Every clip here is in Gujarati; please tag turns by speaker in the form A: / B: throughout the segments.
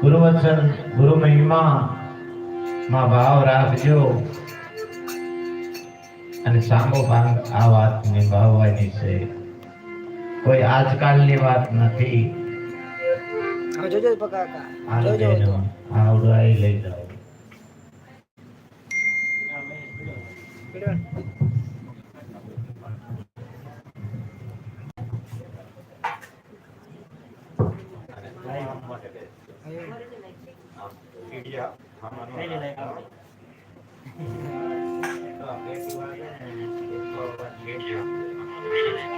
A: ગુરુ વચન ગુરુ મહિમા માં ભાવ રાખજો. અને સામો ભાગ આ વાત નિભાવવાની છે. કોઈ આજકાલની વાત નથી. આવડો લઈ જાઓ.
B: સદગુરુ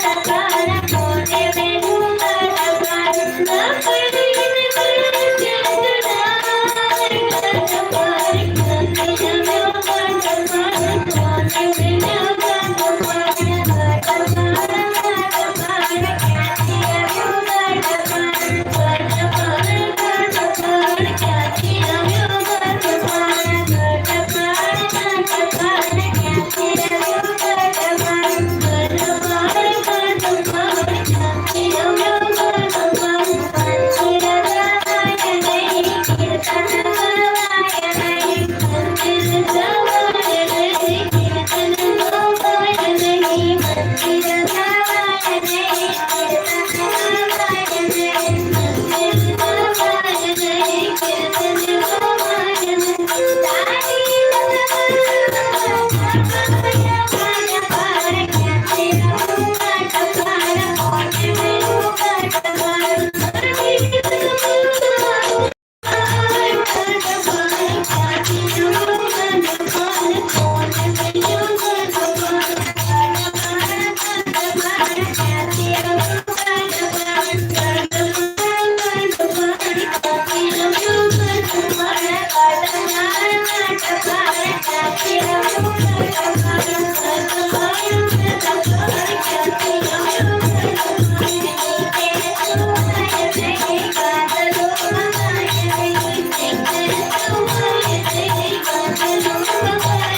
B: ta you ta